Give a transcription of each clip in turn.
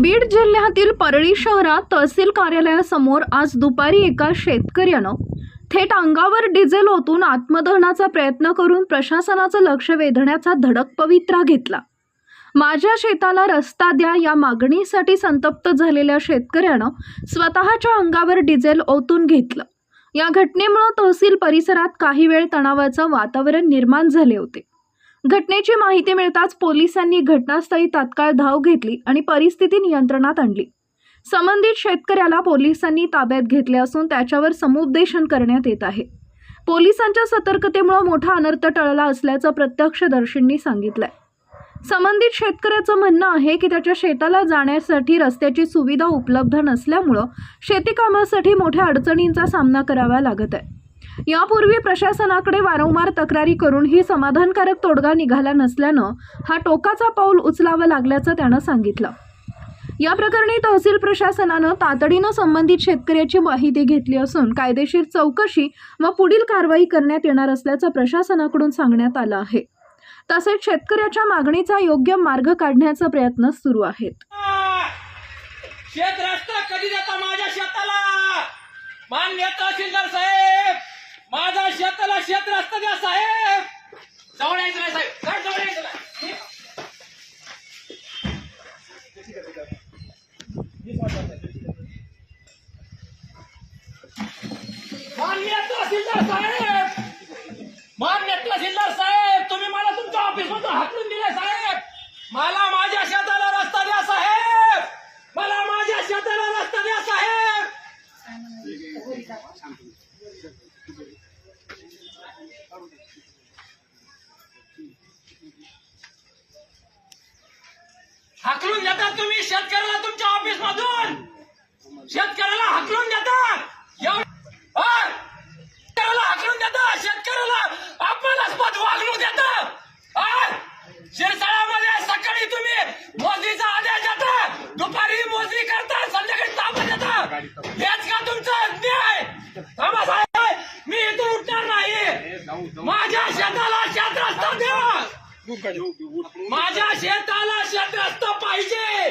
बीड जिल्ह्यातील परळी शहरात तहसील कार्यालयासमोर आज दुपारी एका शेतकऱ्यानं थेट अंगावर डिझेल ओतून आत्मदहनाचा प्रयत्न करून प्रशासनाचं लक्ष वेधण्याचा धडक पवित्रा घेतला. माझ्या शेताला रस्ता द्या या मागणीसाठी संतप्त झालेल्या शेतकऱ्यानं स्वतःच्या अंगावर डिझेल ओतून घेतलं. या घटनेमुळे तहसील परिसरात काही वेळ तणावाचं वातावरण निर्माण झाले होते. घटनेची माहिती मिळताच पोलिसांनी घटनास्थळी तात्काळ धाव घेतली आणि परिस्थिती नियंत्रणात आणली. संबंधित शेतकऱ्याला पोलिसांनी ताब्यात घेतले असून त्याच्यावर समुपदेशन करण्यात येत आहे. पोलिसांच्या सतर्कतेमुळे मोठा अनर्थ टळला असल्याचं प्रत्यक्षदर्शींनी सांगितलंय. संबंधित शेतकऱ्याचं म्हणणं आहे की त्याच्या शेताला जाण्यासाठी रस्त्याची सुविधा उपलब्ध नसल्यामुळं शेतीकामासाठी मोठ्या अडचणींचा सामना करावा लागत आहे. यापूर्वी प्रशासनाकडे वारंवार तक्रारी करूनही समाधानकारक तोडगा निघाला नसल्यानं हा टोकाचा पाऊल उचलावं लागल्याचं त्यानं सांगितलं. या प्रकरणी तहसील प्रशासनानं तातडीनं संबंधित शेतकऱ्याची माहिती घेतली असून कायदेशीर चौकशी व पुढील कारवाई करण्यात येणार असल्याचं प्रशासनाकडून सांगण्यात आलं आहे. तसेच शेतकऱ्याच्या मागणीचा योग्य मार्ग काढण्याचा प्रयत्न सुरू आहेत. शेत रस्ता कधी जाता माझ्या शेताला? मान्य तहसीलदार साहेब! माझा शेताला शेत रस्ता द्या साहेब. जवळ यायचं नाही साहेब. काय जवळ यायचं नाही. मान्य तहसीलदार साहेब. मान्य तहसीलदार साहेब तुम्ही मला तुमच्या ऑफिस मधून हाकलून दिले साहेब. मला माझ्या शेताला रस्ता द्या साहेब. मला माझ्या शेताला रस्ता द्या साहेब. हाकलून देतात तुम्ही शेतकऱ्याला तुमच्या ऑफिस मधून. शेतकऱ्याला हाकलून देतात? शेतकऱ्याला हाकलून देतात. शेतकऱ्याला अपमानास्पद वागणूक देतात? शिरसाळ्यामध्ये सकाळी तुम्ही मोजणीचा आदेश देता. दुपारी मोजणी करता. संध्याकाळी ताबा देता. हेच का तुमचं न्याय? थांबा साहेब. मी इथून उठणार नाही. माझ्या शेताला शेत माझ्या शेताला शेत पाहिजे.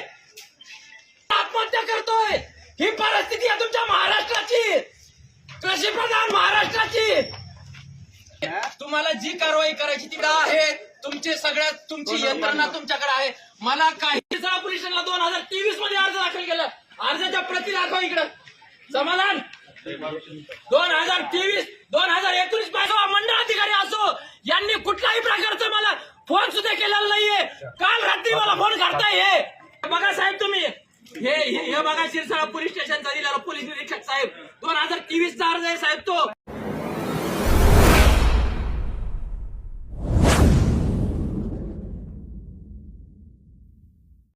आत्महत्या करतोय. ही परिस्थिती आहे तुमच्या महाराष्ट्राची. कृषी प्रधान महाराष्ट्राची. तुम्हाला जी कारवाई करायची तिकडे आहे. तुमचे सगळ्यात तुमची यंत्रणा तुमच्याकडे आहे. मला काही पोलीस दोन हजार तेवीसमध्ये अर्ज दाखल केला. अर्जाच्या प्रति दाखवा इकडं. समाधान? दोन हजार तेवीस दोन हजार एकोणीसपासून मंडळ अधिकारी असो यांनी कुठल्याही प्रकारचं मला फोन सुद्धा केलेला नाहीये. काल रात्री मला फोन करताय हे. बघा साहेब तुम्ही. हे हे हे बघा शिरसाळा पोलीस स्टेशनचा दिलेला पोलीस निरीक्षक साहेब. दोन हजार तेवीस चा अर्ज आहे साहेब तो.